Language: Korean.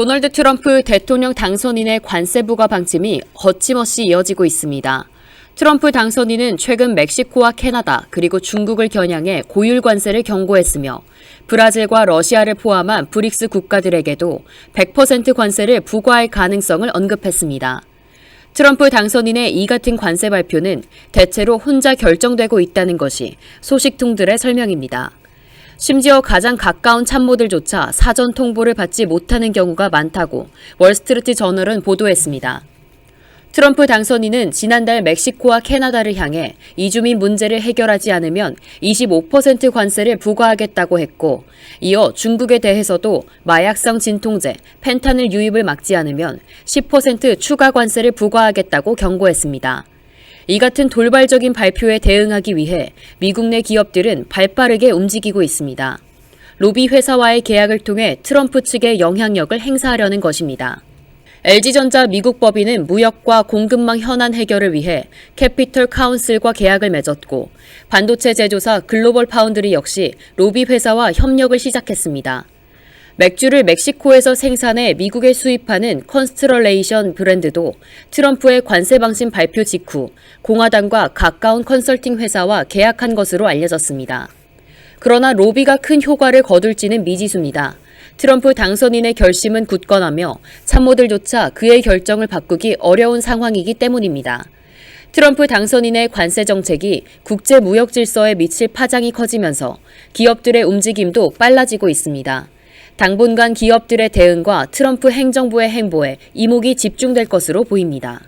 도널드 트럼프 대통령 당선인의 관세 부과 방침이 거침없이 이어지고 있습니다. 트럼프 당선인은 최근 멕시코와 캐나다 그리고 중국을 겨냥해 고율 관세를 경고했으며 브라질과 러시아를 포함한 브릭스 국가들에게도 100% 관세를 부과할 가능성을 언급했습니다. 트럼프 당선인의 이 같은 관세 발표는 대체로 혼자 결정되고 있다는 것이 소식통들의 설명입니다. 심지어 가장 가까운 참모들조차 사전 통보를 받지 못하는 경우가 많다고 월스트리트 저널은 보도했습니다. 트럼프 당선인은 지난달 멕시코와 캐나다를 향해 이주민 문제를 해결하지 않으면 25% 관세를 부과하겠다고 했고, 이어 중국에 대해서도 마약성 진통제, 펜타닐 유입을 막지 않으면 10% 추가 관세를 부과하겠다고 경고했습니다. 이 같은 돌발적인 발표에 대응하기 위해 미국 내 기업들은 발빠르게 움직이고 있습니다. 로비 회사와의 계약을 통해 트럼프 측의 영향력을 행사하려는 것입니다. LG전자 미국 법인은 무역과 공급망 현안 해결을 위해 캐피털 카운슬과 계약을 맺었고 반도체 제조사 글로벌 파운드리 역시 로비 회사와 협력을 시작했습니다. 맥주를 멕시코에서 생산해 미국에 수입하는 컨스트럴레이션 브랜드도 트럼프의 관세 방침 발표 직후 공화당과 가까운 컨설팅 회사와 계약한 것으로 알려졌습니다. 그러나 로비가 큰 효과를 거둘지는 미지수입니다. 트럼프 당선인의 결심은 굳건하며 참모들조차 그의 결정을 바꾸기 어려운 상황이기 때문입니다. 트럼프 당선인의 관세 정책이 국제 무역 질서에 미칠 파장이 커지면서 기업들의 움직임도 빨라지고 있습니다. 당분간 기업들의 대응과 트럼프 행정부의 행보에 이목이 집중될 것으로 보입니다.